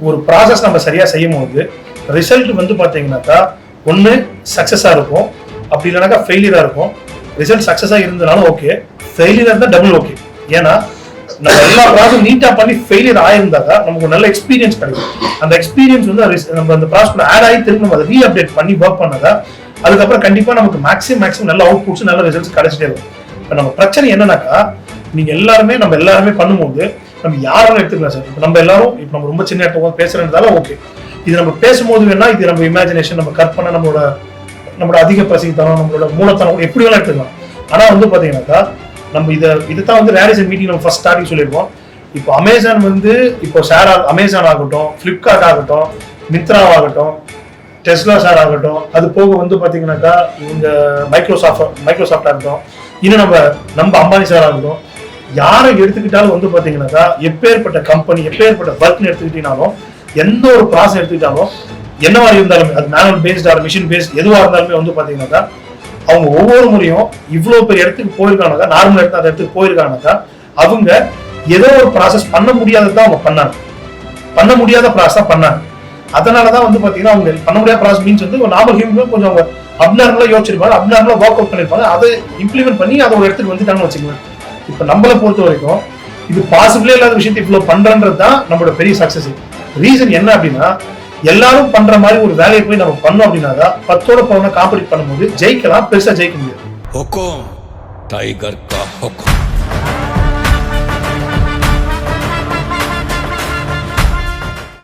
ஒரு ப்ராசஸ் நம்ம சரியாக செய்யும் போது ரிசல்ட் வந்து பார்த்தீங்கன்னாக்கா ஒன்று சக்ஸஸாக இருக்கும். அப்படி இல்லைனாக்கா ஃபெயிலியராக இருக்கும். ரிசல்ட் சக்ஸஸாக இருந்தனாலும் ஓகே ஃபெயிலியராக இருந்தால் டபுள் ஓகே ஏன்னா நம்ம எல்லா ப்ராசஸ் நீட்டாக பண்ணி ஃபெயிலியர் ஆயிருந்தாக்கா நமக்கு ஒரு நல்ல எக்ஸ்பீரியன்ஸ் கிடைக்கும். அந்த எக்ஸ்பீரியன்ஸ் வந்து நம்ம அந்த ப்ராசஸ் ஆட் ஆகி திரும்ப நம்ம அதை ரீ அப்டேட் பண்ணி ஒர்க் பண்ணதா அதுக்கப்புறம் கண்டிப்பாக நமக்கு மேக்ஸிமம் மேக்ஸிமம் நல்ல அவுட்புட்ஸ் நல்ல ரிசல்ட்ஸ் கிடைச்சிட்டே இருக்கும் இப்போ நம்ம பிரச்சனை என்னன்னாக்கா நீங்கள் எல்லாருமே நம்ம எல்லாருமே பண்ணும்போது நம்ம யாருன்னு எடுத்துக்கலாம் சார். இப்போ நம்ம எல்லாரும் இப்போ நம்ம ரொம்ப சின்ன இடத்துல பேசுறதுனால ஓகே இது நம்ம பேசும்போது வேணா இது நம்ம இமேஜினேஷன் நம்ம கற்பனை நம்மளோட நம்மளோட அதிக பசித்தனம் நம்மளோட மூலத்தனம் எப்படி வேணா எடுத்துக்கலாம். ஆனால் வந்து பார்த்தீங்கன்னாக்கா நம்ம இதை இதுதான் வந்து ரேடிசன் மீட்டிங் நம்ம ஃபர்ஸ்ட் ஸ்டார்டிங் சொல்லியிருப்போம் இப்போ அமேசான் வந்து இப்போ ஷேர் அமேசான் ஆகட்டும் ஃப்ளிப்கார்ட் ஆகட்டும் மித்ரா ஆகட்டும் டெஸ்லா ஷேர் ஆகட்டும் அது போக வந்து பார்த்தீங்கன்னாக்கா இவங்க மைக்ரோசாஃப்ட் மைக்ரோசாஃப்ட் ஆகட்டும் இன்னும் நம்ம நம்ம அம்பானி சார் ஆகட்டும் யாரை எடுத்துக்கிட்டாலும் வந்து பாத்தீங்கன்னாக்கா எப்பேற்பட்ட கம்பெனி எப்பேற்பட்ட ஒர்க்னு எடுத்துக்கிட்டீங்கனாலும் எந்த ஒரு ப்ராசஸ் எடுத்துக்கிட்டாலும் என்னவா இருந்தாலுமே அது manual paste or machine paste எதுவாக இருந்தாலுமே வந்து பாத்தீங்கன்னாக்கா அவங்க ஒவ்வொரு முறையும் இவ்வளவு பெரிய இடத்துக்கு போயிருக்காங்கக்கா நார்மல் இடத்துல அந்த இடத்துக்கு போயிருக்காங்கக்கா அவங்க ஏதோ ஒரு ப்ராசஸ் பண்ண முடியாததான் அவங்க பண்ணாங்க. பண்ண முடியாத ப்ராசஸ் தான் பண்ணாங்க. அதனால தான் வந்து பாத்தீங்கன்னா அவங்க பண்ண முடியாத ப்ராசஸ் மீன்ஸ் வந்து நார்மல் ஹியூமன் கொஞ்சம் அவங்க அப்நார்மலாக யோசிச்சிருப்பாங்க அப்நார்மலாக ஒர்க் அவுட் பண்ணியிருப்பாங்க அதை இம்ப்ளிமெண்ட் பண்ணி அதை ஒரு இடத்துக்கு வந்துட்டாங்கன்னு வச்சுக்கோங்க இப்போ நம்மளை பொறுத்த வரைக்கும் இது பாசிபிளே இல்லாத விஷயத்தை இவ்வளவு பண்ணுறன்றது தான் நம்மளோட பெரிய சக்ஸஸ் ரீசன் என்ன அப்படின்னா எல்லாரும் பண்ற மாதிரி ஒரு வேலையை போய் நம்ம பண்ணோம் அப்படின்னா தான் பத்தோட பவுன காம்படிட் பண்ணும்போது ஜெயிக்கலாம் பெருசா ஜெயிக்க முடியாது.